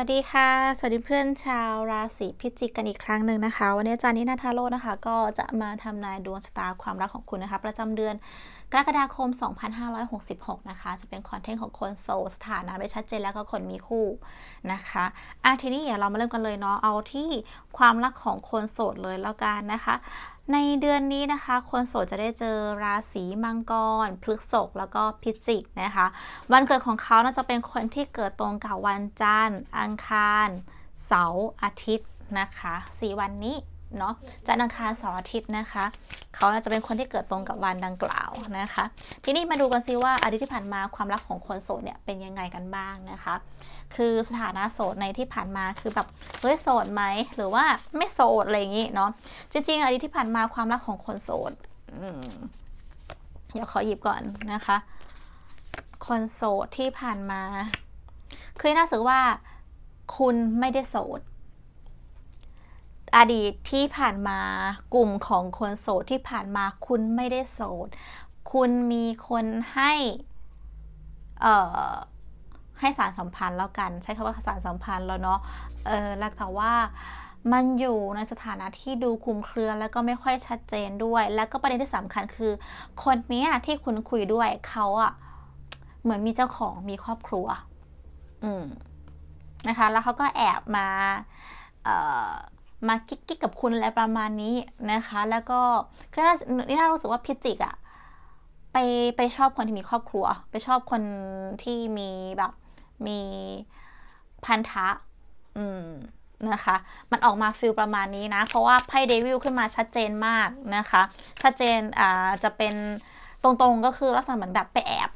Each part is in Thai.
วัสดีค่ะ สวัสดีเพื่อนชาวราศีพิจิกกันอีกครั้งหนึ่งนะคะ วันนี้อาจารย์นินาทาโรนะคะ ก็จะมาทำนายดวงชะตาความรักของคุณนะคะ ประจำเดือนกรกฎาคม 2566 นะคะ จะเป็นคอนเทนต์ของคนโสดสถานะไม่ชัดเจนแล้วก็คนมีคู่นะคะอะทีนี้เดี๋ยวเรามาเริ่มกันเลยเนาะเอาที่ความรักของคนโสดเลยแล้วกันนะคะ ในเดือนนี้นะคะ คนโสดจะได้เจอราศีมังกร พฤษภแล้วก็พิจิกนะคะ วันเกิดของเขาน่าจะเป็นคนที่เกิดตรงกับวันจันทร์ อังคาร เสาร์อาทิตย์นะคะสี่วันนี้ เนาะจันทร์อังคารเสาร์อาทิตย์นะคะ เขาน่าจะเป็นคนที่เกิดตรงกับวันดังกล่าวนะคะ ทีนี้มาดูกันซิว่าอาทิตย์ที่ผ่านมาความรักของคนโสดเนี่ยเป็นยังไงกันบ้างนะคะ คือสถานะโสดในที่ผ่านมาคือแบบเฮ้ยโสดไหมหรือว่าไม่โสดอะไรอย่างงี้เนาะจริงๆอาทิตย์ที่ผ่านมาความรักของคนโสดเดี๋ยวขอหยิบก่อนนะคะ คนโสดที่ผ่านมา คือน่าสึกว่าคุณไม่ได้โสด อดีตที่ผ่านมากลุ่มของคนโสดที่ผ่านมาคุณไม่ได้โสด คุณมีคนให้เอ่อให้สารสัมพันธ์แล้วกัน ใช้คำว่าสารสัมพันธ์แล้วเนาะเออแล้วแต่ว่ามันอยู่ในสถานะที่ดูคลุมเครือแล้วก็ไม่ค่อยชัดเจนด้วย แล้วก็ประเด็นที่สำคัญคือ คนนี้ที่คุณคุยด้วยเขาอะเหมือนมีเจ้าของมีครอบครัว อืมนะคะ แล้วเขาก็แอบมาเอ่อ มากิ๊กกิ๊กกับคุณอะไรประมาณนี้นะคะ แล้วก็คือน่านี่น่ารู้สึกว่าพิจิกอะไปไปชอบคนที่มีครอบครัว ไปชอบคนที่มีแบบมีพันธะ อืมนะคะ มันออกมาฟิลประมาณนี้นะ เพราะว่าไพ่เดวิลขึ้นมาชัดเจนมากนะคะ ชัดเจนอ่าจะเป็นตรงๆก็คือลักษณะเหมือนแบบไปแอบ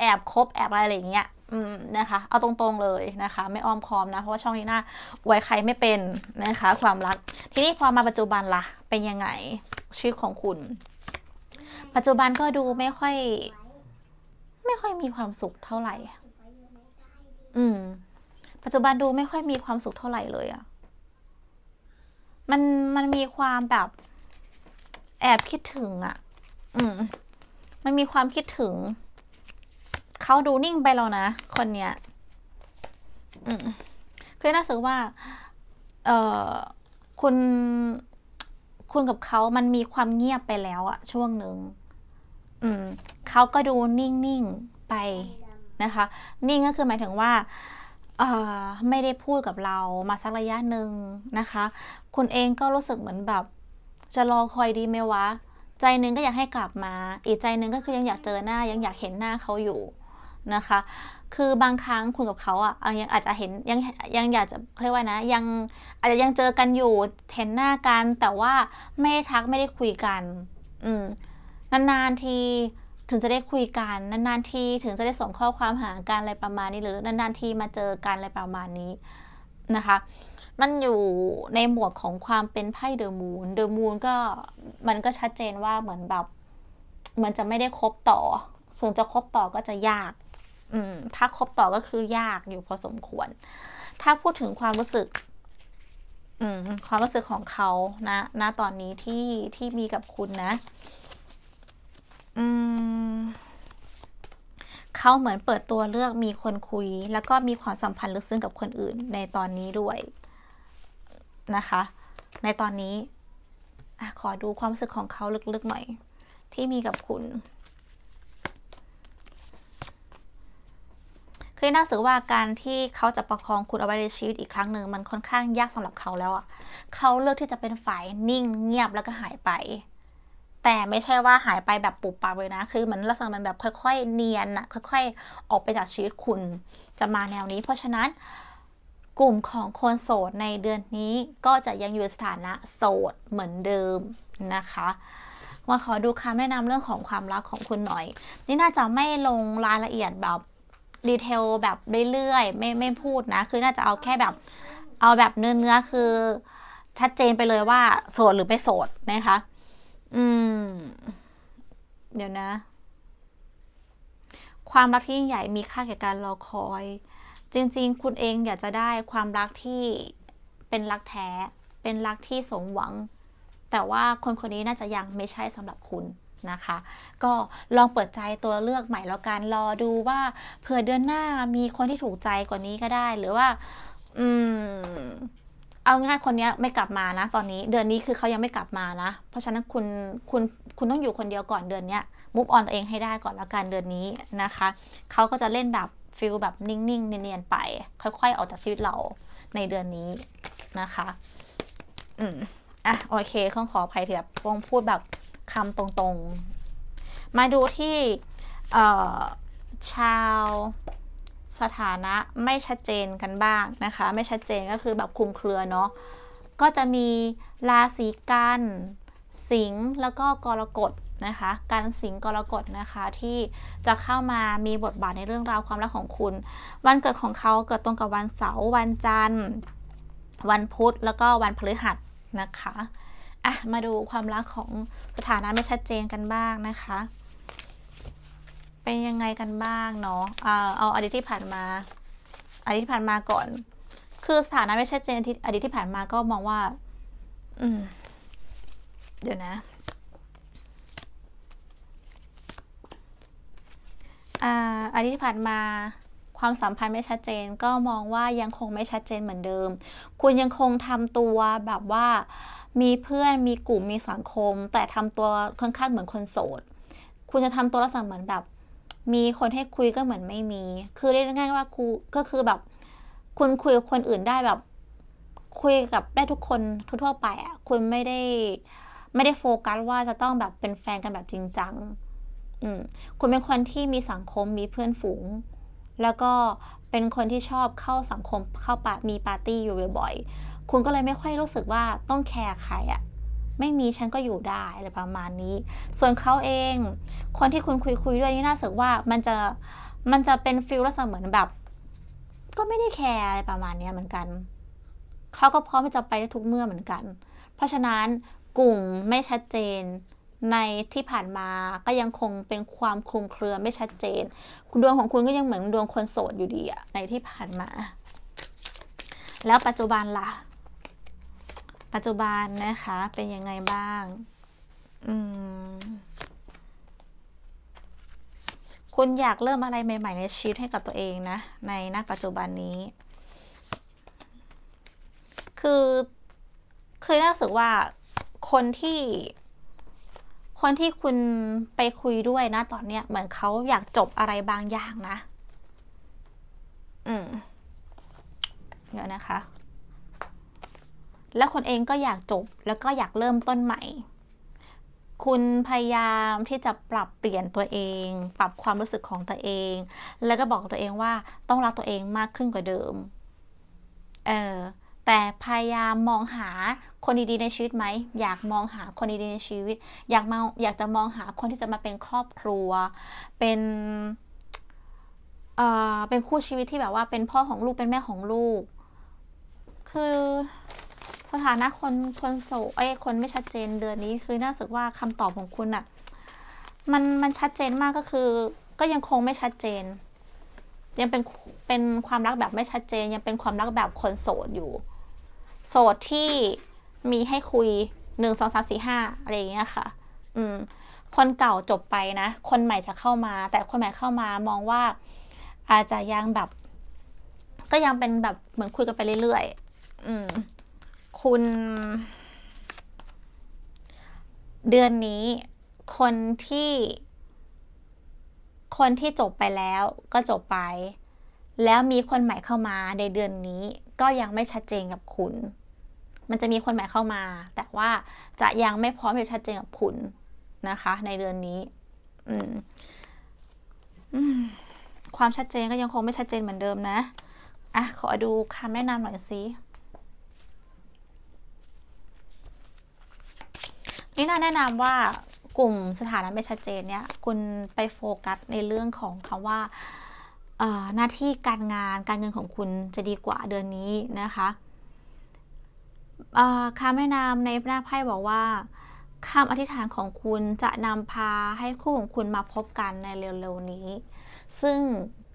แอบคบแอบอะไรอย่างเงี้ย อืมนะคะ เอาตรงๆเลยนะคะ ไม่อ้อมค้อมนะ เพราะว่าช่องนี้น่าไว้ใครไม่เป็นนะคะ ความรัก ทีนี้พอมาปัจจุบันละ่ะ เป็นยังไงชีวิตของคุณ ปัจจุบันก็ดูไม่ค่อย ไม่ค่อยมีความสุขเท่าไหร่ อืม ปัจจุบันดูไม่ค่อยมีความสุขเท่าไหร่เลยอะมันมันมีความแบบ แอบคิดถึงอะอืม มันมีความคิดถึง เขาดูนิ่งไปแล้วนะ คนเนี้ยอืมคือน่าสึกว่า เออคุณคุณกับเขามันมีความเงียบไปแล้วอะช่วงหนึ่งอืมเขาก็ดูนิ่งๆไปนะคะ นิ่งก็คือหมายถึงว่าเอ่อไม่ได้พูดกับเรามาสักระยะหนึ่งนะคะ คุณเองก็รู้สึกเหมือนแบบ จะรอคอยดีไหมวะ ใจหนึ่งก็อยากให้กลับมา อีกใจหนึ่งก็คือยังอยากเจอหน้ายังอยากเห็นหน้าเขาอยู่ นะคะ คือบางครั้งคุณกับเขาอะยังอาจจะเห็นยังยังอยากจะเรียกว่านะ ยังอาจจะยังเจอกันอยู่เห็นหน้ากันแต่ว่าไม่ได้ทักไม่ได้คุยกัน อืมนานๆทีถึงจะได้คุยกันนานๆทีถึงจะได้ส่งข้อความหากันอะไรประมาณนี้หรือนานๆทีมาเจอกันอะไรประมาณนี้นะคะ มันอยู่ในหมวดของความเป็นไพ่เดอะมูนเดอะมูนก็มันก็ชัดเจนว่าเหมือนแบบเหมือนจะไม่ได้คบต่อ ส่วนจะคบต่อก็จะยาก ถ้าคบต่อก็คือยากอยู่พอสมควร ถ้าพูดถึงความรู้สึกความรู้สึกของเขานะณตอนนี้ที่ที่มีกับคุณนะเขาเหมือนเปิดตัวเลือกมีคนคุย แล้วก็มีความสัมพันธ์ลึกซึ้งกับคนอื่น ในตอนนี้ด้วยนะคะ ในตอนนี้อขอดูความรู้สึกของเขาลึกๆหน่อย ที่มีกับคุณ คือน่าสึกว่าการที่เขาจะประคองคุณเอาไว้ในชีวิตอีกครั้งหนึ่งมันค่อนข้างยากสำหรับเขาแล้วอะเขาเลือกที่จะเป็นฝ่ายนิ่งเงียบแล้วก็หายไป แต่ไม่ใช่ว่าหายไปแบบปุบปับเลยนะ คือเหมือนลักษณะมันแบบค่อย ๆ เนียนอะค่อย ๆ ออกไปจากชีวิตคุณจะมาแนวนี้ เพราะฉะนั้นกลุ่มของคนโสดในเดือนนี้ก็จะยังอยู่สถานะโสดเหมือนเดิมนะคะมาขอดูคำแนะนำเรื่องของความรักของคุณหน่อย นี่น่าจะไม่ลงรายละเอียดแบบ ดีเทลแบบเรื่อยๆ ไม่ไม่พูดนะ คือน่าจะเอาแค่แบบ เอาแบบเนื้อเนื้อคือ ชัดเจนไปเลยว่า โสดหรือไม่โสดนะคะ อืม เดี๋ยวนะ ความรักที่ยิ่งใหญ่มีค่าแก่การรอคอย จริง ๆ คุณเองอยากจะได้ความรักที่เป็นรักแท้ เป็นรักที่สมหวัง แต่ว่าคนคนนี้น่าจะยังไม่ใช่สำหรับคุณ นะคะ ก็ลองเปิดใจตัวเลือกใหม่แล้วกันรอดูว่าเผื่อเดือนหน้ามีคนที่ถูกใจกว่านี้ก็ได้ หรือว่า อืมเอาง่ายคนนี้ไม่กลับมานะ ตอนนี้เดือนนี้คือเขายังไม่กลับมานะ เพราะฉะนั้นคุณคุณคุณต้องอยู่คนเดียวก่อนเดือนนี้มุฟออนตัวเองให้ได้ก่อนละกันเดือนนี้นะคะเขาก็จะเล่นแบบฟิลแบบนิ่งๆ เนียนๆไป ค่อยๆ ออกจากชีวิตเราในเดือนนี้นะคะ อืมอะ โอเคข้องขออภัยที่แบบวงพูดแบบ คำตรงๆ มาดูที่ชาวสถานะไม่ชัดเจนกันบ้างนะคะ ไม่ชัดเจนก็คือแบบคลุมเครือเนาะก็จะมีราศีกันสิงห์แล้วก็กรกฎนะคะกันสิงห์กรกฎนะคะที่จะเข้ามามีบทบาทในเรื่องราวความรักของคุณ วันเกิดของเขาเกิดตรงกับวันเสาร์วันจันทร์ วันพุธแล้วก็วันพฤหัสนะคะ อะ มาดูความรักของสถานะไม่ชัดเจนกันบ้างนะคะ เป็นยังไงกันบ้างเนาะเอาเอาอดีตที่ผ่านมาอดีตที่ผ่านมาก่อน คือสถานะไม่ชัดเจนที่อดีตที่ผ่านมาก็มองว่า อืม เดี๋ยวนะอ่าอดีตที่ผ่านมาความสัมพันธ์ไม่ชัดเจน ก็มองว่ายังคงไม่ชัดเจนเหมือนเดิม คุณยังคงทำตัวแบบว่า มีเพื่อนมีกลุ่มมีสังคม แต่ทำตัวค่อนข้างเหมือนคนโสด คุณจะทำตัวลักษณะเหมือนแบบ มีคนให้คุยก็เหมือนไม่มี คือเรียกง่ายๆว่าครูก็คือแบบ คุณคุยกับคนอื่นได้แบบ คุยกับได้ทุกคนทั่วๆไปอะคุณไม่ได้ไม่ได้โฟกัสว่าจะต้องแบบเป็นแฟนกันแบบจริงจังอืมคุณเป็นคนที่มีสังคมมีเพื่อนฝูง แล้วก็เป็นคนที่ชอบเข้าสังคมเข้าปามีปาร์ตี้อยู่บ่อยๆ คุณก็เลยไม่ค่อยรู้สึกว่าต้องแคร์ใครอะไม่มีฉันก็อยู่ได้อะไรประมาณนี้ ส่วนเขาเอง คนที่คุณคุยคุยด้วยนี่น่าสึกว่ามันจะมันจะเป็นฟิลลักษณะเหมือนแบบ ก็ไม่ได้แคร์อะไรประมาณนี้เหมือนกัน เขาก็พร้อมที่จะไปได้ทุกเมื่อเหมือนกัน เพราะฉะนั้นกลุ่มไม่ชัดเจนในที่ผ่านมาก็ยังคงเป็นความคลุมเครือไม่ชัดเจน ดวงของคุณก็ยังเหมือนดวงคนโสดอยู่ดีอะในที่ผ่านมา แล้วปัจจุบันล่ะ ปัจจุบันนะคะเป็นยังไงบ้างอืมคุณอยากเริ่มอะไรใหม่ ๆ ในชีวิตให้กับตัวเองนะ ในณปัจจุบันนี้ คือเคยรู้สึกว่าคนที่ คนที่คุณไปคุยด้วยนะ ตอนเนี้ยเหมือนเขาอยากจบอะไรบางอย่างนะ อืม เดี๋ยวนะคะ แล้วคนเองก็อยากจบแล้วก็อยากเริ่มต้นใหม่ คุณพยายามที่จะปรับเปลี่ยนตัวเอง ปรับความรู้สึกของตัวเอง แล้วก็บอกตัวเองว่าต้องรักตัวเองมากขึ้นกว่าเดิม เออแต่พยายามมองหาคนดีๆในชีวิตไหม อยากมองหาคนดีๆในชีวิต อยากมาอยากจะมองหาคนที่จะมาเป็นครอบครัว เป็นเอ่อเป็นคู่ชีวิตที่แบบว่าเป็นพ่อของลูกเป็นแม่ของลูก คือ สถานะคนคนโสดเอ้ยคนไม่ชัดเจนเดือนนี้คือน่าสึกว่าคำตอบของคุณอะมันมันชัดเจนมากก็คือ ก็ยังคงไม่ชัดเจน ยังเป็นเป็นความรักแบบไม่ชัดเจน ยังเป็นความรักแบบคนโสดอยู่ โสดที่มีให้คุยหนึ่งสองสามสี่ห้าอะไรอย่างเงี้ยค่ะ อืม คนเก่าจบไปนะ คนใหม่จะเข้ามา แต่คนใหม่เข้ามามองว่า อาจจะยังแบบ ก็ยังเป็นแบบเหมือนคุยกันไปเรื่อยๆ อืม คุณ เดือนนี้ คนที่ คนที่จบไปแล้วก็จบไป แล้วมีคนใหม่เข้ามาในเดือนนี้ก็ยังไม่ชัดเจนกับคุณ มันจะมีคนใหม่เข้ามา แต่ว่าจะยังไม่พร้อมที่จะชัดเจนกับคุณนะคะ ในเดือนนี้อืมอืมความชัดเจนก็ยังคงไม่ชัดเจนเหมือนเดิมนะ อะ ขอดูคำแนะนำหน่อยสิ นี่น่าแนะนำว่ากลุ่มสถานะไม่ชัดเจนเนี่ยคุณไปโฟกัสในเรื่องของคำว่าหน้าที่การงานการเงินของคุณจะดีกว่าเดือนนี้นะคะคำแนะนำในหน้าไพ่บอกว่าคำอธิษฐานของคุณจะนำพาให้คู่ของคุณมาพบกันในเร็วๆนี้ ซึ่ง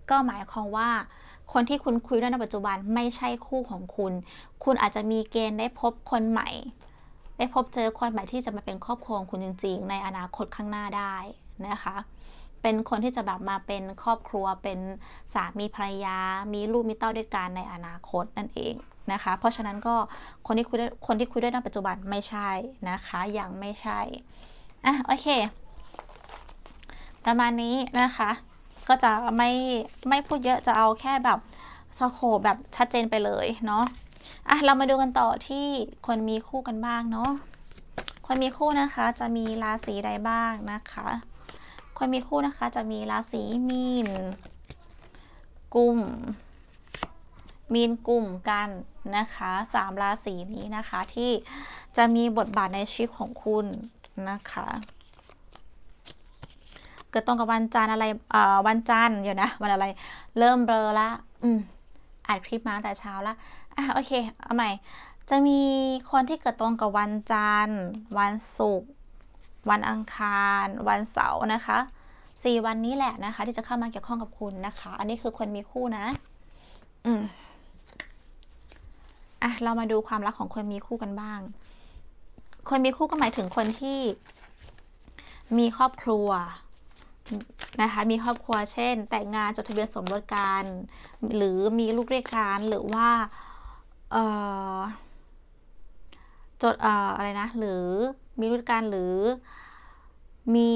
ก็หมายความว่า คนที่คุณคุยด้วยในปัจจุบันไม่ใช่คู่ของคุณ คุณอาจจะมีเกณฑ์ได้พบคนใหม่ ได้พบเจอคนใหม่ที่จะมาเป็นครอบครัวของคุณจริง ๆ ในอนาคตข้างหน้าได้นะคะ เป็นคนที่จะแบบมาเป็นครอบครัวเป็นสามีภรรยา มีลูกมีเต้าด้วยกันในอนาคตนั่นเองนะคะ เพราะฉะนั้นก็คนที่คุยด้วยคนที่คุยด้วยในปัจจุบันไม่ใช่นะคะยังไม่ใช่อะโอเค ประมาณนี้นะคะ ก็จะไม่ไม่พูดเยอะจะเอาแค่แบบสโคแบบชัดเจนไปเลยเนาะ อะเรามาดูกันต่อที่คนมีคู่กันบ้างเนาะคนมีคู่นะคะจะมีราศีใดบ้างนะคะ คนมีคู่นะคะจะมีราศีมีนกุมมีนกลุ่มกันนะคะสามราศีนี้นะคะที่จะมีบทบาทในชีวิตของคุณนะคะ เกิดตรงกับวันจันทร์อะไรเอ่อวันจันทร์เดี๋ยวนะวันอะไร เริ่มเบลอละ อืมอัดคลิปมาแต่เช้าละ อะโอเค เอาใหม่ จะมีคนที่เกิดตรงกับวันจันทร์ วันศุกร์ วันอังคาร วันเสาร์นะคะสี่วันนี้แหละนะคะ ที่จะเข้ามาเกี่ยวข้องกับคุณนะคะ อันนี้คือคนมีคู่นะ อืมอะเรามาดูความรักของคนมีคู่กันบ้าง คนมีคู่ก็หมายถึงคนที่มีครอบครัวนะคะ มีครอบครัวเช่น แต่งงานจดทะเบียนสมรสกัน หรือมีลูกเรียกกันหรือว่า จดอะไรนะ หรือมีลูกการหรือมี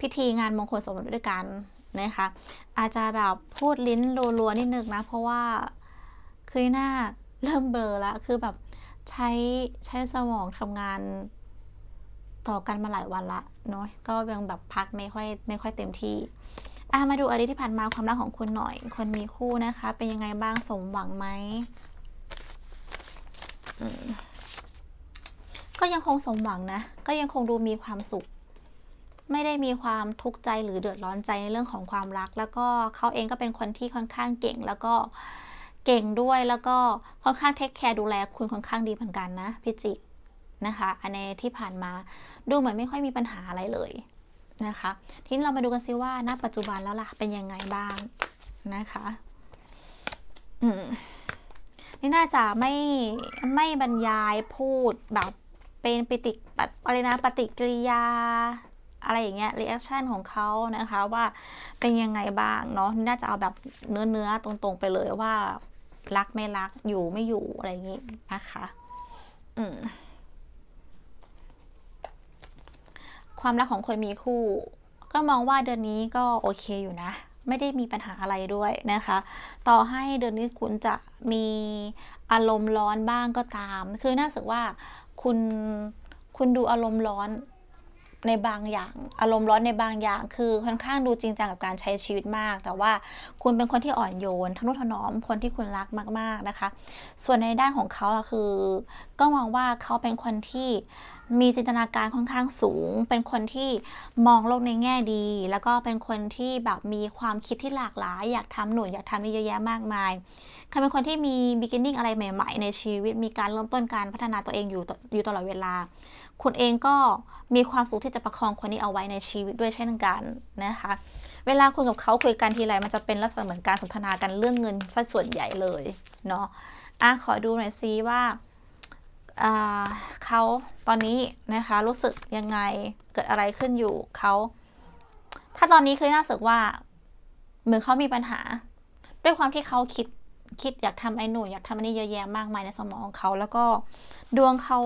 พิธีงานมงคลสมรสด้วยกันนะคะอาจจะแบบพูดลิ้นรัวๆนิดนึงนะ เพราะว่าคือหน้าเริ่มเบลอแล้วคือแบบใช้ใช้สมองทำงานต่อกันมาหลายวันละเนาะก็ยังแบบพักไม่ค่อยไม่ค่อยเต็มที่อะมาดูอะไรที่ผ่านมาความรักของคุณหน่อย คนมีคู่นะคะ เป็นยังไงบ้างสมหวังไหม ก็ยังคงสมหวังนะ ก็ยังคงดูมีความสุข ไม่ได้มีความทุกข์ใจหรือเดือดร้อนใจในเรื่องของความรัก แล้วก็เขาเองก็เป็นคนที่ค่อนข้างเก่ง แล้วก็เก่งด้วยแล้วก็ค่อนข้างเทคแคร์ดูแลคุณค่อนข้างดีเหมือนกันนะพี่จิกนะคะอันในที่ผ่านมาดูเหมือนไม่ค่อยมีปัญหาอะไรเลยนะคะ ทีนี้เรามาดูกันซิว่าณปัจจุบันแล้วล่ะเป็นยังไงบ้างนะคะ อืม นี่น่าจะไม่ไม่บรรยายพูดแบบเป็นปฏิอะไรนะปฏิกิริยาอะไรอย่างเงี้ยรีแอคชั่นของเขานะคะว่าเป็นยังไงบ้างเนาะน่าจะเอาแบบเนื้อเนื้อตรงๆไปเลยว่ารักไม่รักอยู่ไม่อยู่อะไรอย่างงี้นะคะอืมความรักของคนมีคู่ ก็มองว่าเดือนนี้ก็โอเคอยู่นะ ไม่ได้มีปัญหาอะไรด้วยนะคะ ต่อให้เดือนนี้คุณจะมีอารมณ์ร้อนบ้างก็ตาม คือน่าสึกว่าคุณคุณดูอารมณ์ร้อนในบางอย่าง อารมณ์ร้อนในบางอย่าง คือค่อนข้างดูจริงจังกับการใช้ชีวิตมาก แต่ว่าคุณเป็นคนที่อ่อนโยนทนุถนอมคนที่คุณรักมาก ๆนะคะ ส่วนในด้านของเขาคือ ก็มองว่าเขาเป็นคนที่ มีจินตนาการค่อนข้างสูง เป็นคนที่มองโลกในแง่ดี แล้วก็เป็นคนที่แบบมีความคิดที่หลากหลาย อยากทำหนุนอยากทำนี่เยอะแยะมากมายเขาเป็นคนที่มี beginning อะไรใหม่ ๆ ในชีวิต มีการเริ่มต้นการพัฒนาตัวเองอยู่อยู่ตลอดเวลา คุณเองก็มีความสุขที่จะประคองคนนี้เอาไว้ในชีวิตด้วยเช่นกันนะคะ เวลาคุณกับเขาคุยกันทีไรมันจะเป็นลักษณะเหมือนการสนทนากันเรื่องเงินซะส่วนใหญ่เลยเนาะอะขอดูหน่อยซิว่า เขาตอนนี้นะคะรู้สึกยังไงเกิดอะไรขึ้นอยู่เขาถ้าตอนนี้คือน่าสึกว่า เหมือนเขามีปัญหา ด้วยความที่เขาคิดคิดอยากทำไอ้หนูอยากทำอันนี้เยอะแยะมากมายในสมองเขาแล้วก็ดวงเขา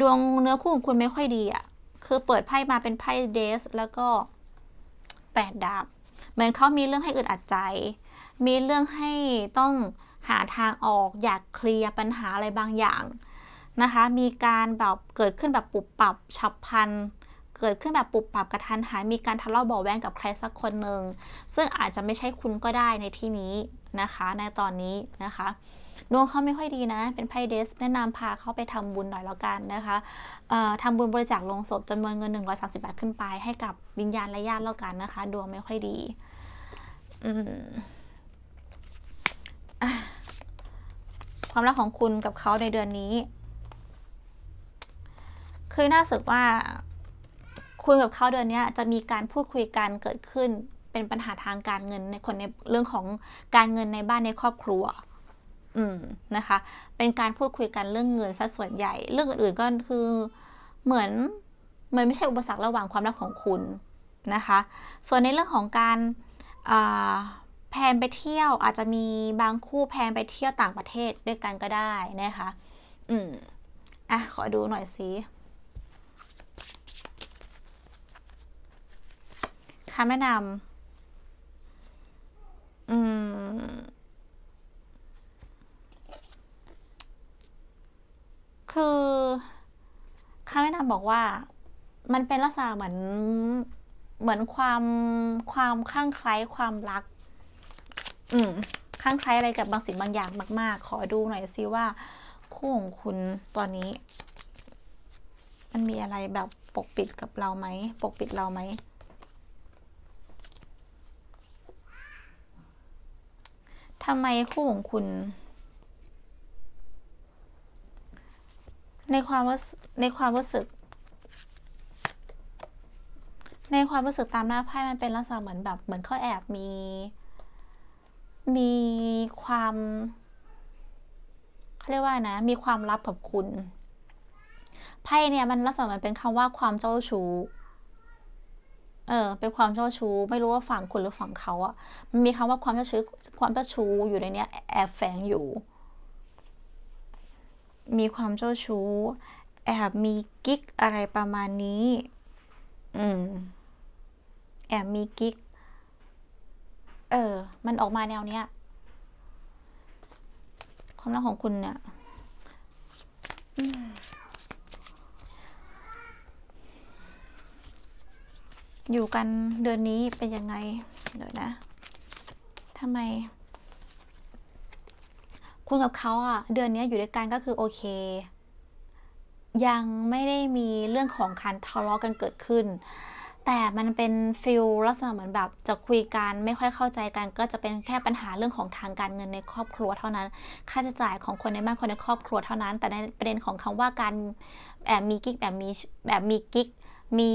ดวงเนื้อคู่ของคุณไม่ค่อยดีอะ่ะ คือเปิดไพ่มาเป็นไพ่เดส แล้วก็แปดดาบ เหมือนเขามีเรื่องให้อึดอัดใจ มีเรื่องให้ต้อง หาทางออก อยากเคลียร์ปัญหาอะไรบางอย่างนะคะ มีการแบบเกิดขึ้นแบบปุบปับฉับพลันเกิดขึ้นแบบปุบปับกระทันหันมีการทะเลาะเบาแวงกับใครสักคนหนึ่งซึ่งอาจจะไม่ใช่คุณก็ได้ในที่นี้นะคะ ในตอนนี้นะคะดวงเขาไม่ค่อยดีนะ เป็นไพ่เดส แนะนำพาเขาไปทำบุญหน่อยแล้วกันนะคะทำบุญบริจาคลงศพจำนวนเงิน 130 บาทขึ้นไป ให้กับวิญญาณและญาติแล้วกันนะคะ ดวงไม่ค่อยดี อืม ความรักของคุณกับเขาในเดือนนี้ คือน่าสึกว่า คุณกับเขาเดือนนี้จะมีการพูดคุยกันเกิดขึ้น เป็นปัญหาทางการเงินในคนในเรื่องของการเงินในบ้านในครอบครัว อืมนะคะ เป็นการพูดคุยกันเรื่องเงินซะส่วนใหญ่ เรื่องอื่นๆก็คือเหมือนเหมือนไม่ใช่อุปสรรคระหว่างความรักของคุณนะคะ ส่วนในเรื่องของการ แพนไปเที่ยวอาจจะมีบางคู่แพนไปเที่ยวต่างประเทศด้วยกันก็ได้นะคะ อืม อะ ขอดูหน่อยสิคำแนะนำอืม คือคำแนะนำบอกว่า มันเป็นลักษณะเหมือน เหมือนความความคลั่งไคล้ความรัก อืมคลั่งไคล้อะไรกับบางสิ่งบางอย่างมาก ๆ ขอดูหน่อยซิว่า คู่ของคุณตอนนี้ มันมีอะไรแบบปกปิดกับเราไหมปกปิดเราไหมทำไมคู่ของคุณ ในความว่าในความรู้สึก ในความรู้สึกตามหน้าไพ่มันเป็นลักษณะเหมือนแบบ เหมือนเขาแอบมี มีความเขาเรียกว่านะ มีความลับกับคุณไพ่เนี่ยมันลักษณะมันเป็นคำว่าความเจ้าชู้เออเป็นความเจ้าชู้ไม่รู้ว่าฝั่งคุณหรือฝั่งเขาอะมันมีคำว่าความเจ้าชู้ความเจ้าชู้อยู่ในเนี้ยแอบแฝงอยู่ มีความเจ้าชู้ แอบมีกิ๊กอะไรประมาณนี้ อืม แอบมีกิ๊ก เออ มันออกมาแนวเนี้ย ความรักของคุณเนี่ยอยู่กันเดือนนี้เป็นยังไง เดี๋ยวนะทำไม คุณกับเขาอะเดือนนี้อยู่ด้วยกันก็คือโอเค ยังไม่ได้มีเรื่องของการทะเลาะกันเกิดขึ้น แต่มันเป็นฟิลลักษณะเหมือนแบบจะคุยกันไม่ค่อยเข้าใจกัน ก็จะเป็นแค่ปัญหาเรื่องของทางการเงินในครอบครัวเท่านั้น ค่าใช้จ่ายของคนในบ้านคนในครอบครัวเท่านั้น แต่ในประเด็นของคำว่าการแอบมีกิ๊กแบบมีแบบมีกิ๊กมี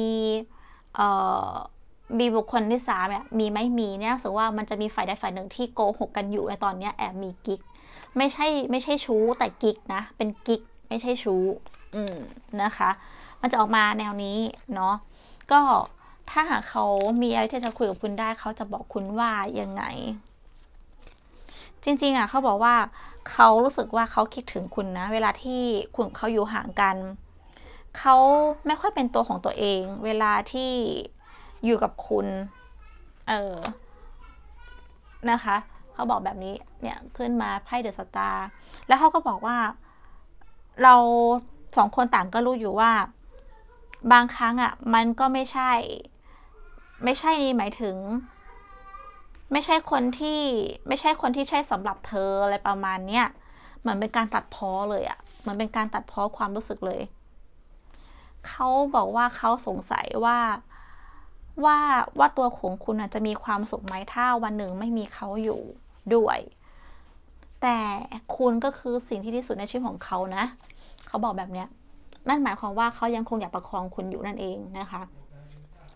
เอ่อมีบุคคลที่สามเนี่ยมีไม่มีเนี่ยรู้สึกว่ามันจะมีฝ่ายใดฝ่ายหนึ่งที่โกหกกันอยู่ในตอนนี้แอบมีกิ๊กไม่ใช่ไม่ใช่ชู้แต่กิ๊กนะ เป็นกิ๊กไม่ใช่ชู้อืมนะคะ มันจะออกมาแนวนี้เนาะก็ ถ้าหากเขามีอะไรที่จะคุยกับคุณได้เขาจะบอกคุณว่ายังไง จริงๆอะเขาบอกว่าเขารู้สึกว่าเขาคิดถึงคุณนะ เวลาที่คุณเขาอยู่ห่างกันเขาไม่ค่อยเป็นตัวของตัวเอง เวลาที่อยู่กับคุณ เออนะคะเขาบอกแบบนี้เนี่ยขึ้นมาไพ่เดอะสตาร์แล้วเขาก็บอกว่า เราสองคนต่างก็รู้อยู่ว่า บางครั้งอะ มันก็ไม่ใช่ ไม่ใช่นี่หมายถึง ไม่ใช่คนที่ไม่ใช่คนที่ใช่สำหรับเธออะไรประมาณเนี้ยเหมือนเป็นการตัดพ้อเลยอะ่ะเหมือนเป็นการตัดพ้อความรู้สึกเลย เขาบอกว่าเขาสงสัยว่าว่าว่าตัวของคุณอาจจะมีความสุขไหมถ้าวันหนึ่งไม่มีเขาอยู่ด้วย แต่คุณก็คือสิ่งที่ดีที่สุดในชีวิตของเขานะ เขาบอกแบบเนี้ยนั่นหมายความว่าเขายังคงอยากประคองคุณอยู่นั่นเองนะคะ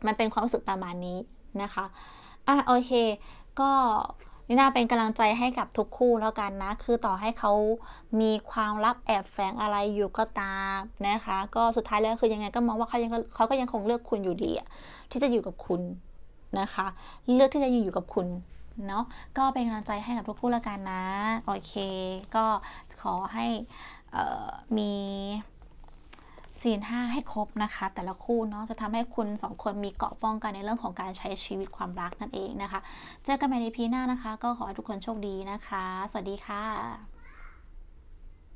มันเป็นความรู้สึกประมาณนี้นะคะอะโอเค ก็นี่น่าเป็นกำลังใจให้กับทุกคู่แล้วกันนะ คือต่อให้เขามีความลับแอบแฝงอะไรอยู่ก็ตามนะคะ ก็สุดท้ายแล้วคือยังไงก็มองว่าเขายังเขาก็ยังคงเลือกคุณอยู่ดีที่จะอยู่กับคุณนะคะ เลือกที่จะอยู่กับคุณเนาะ ก็เป็นกำลังใจให้กับทุกคู่แล้วกันนะ โอเค ก็ขอให้มี ศีลห้าให้ครบนะคะ แต่ละคู่เนาะจะทำให้คุณสองคนมีเกาะป้องกันในเรื่องของการใช้ชีวิตความรักนั่นเองนะคะ เจอกันใหม่ในพีหน้านะคะ ก็ขอให้ทุกคนโชคดีนะคะ สวัสดีค่ะ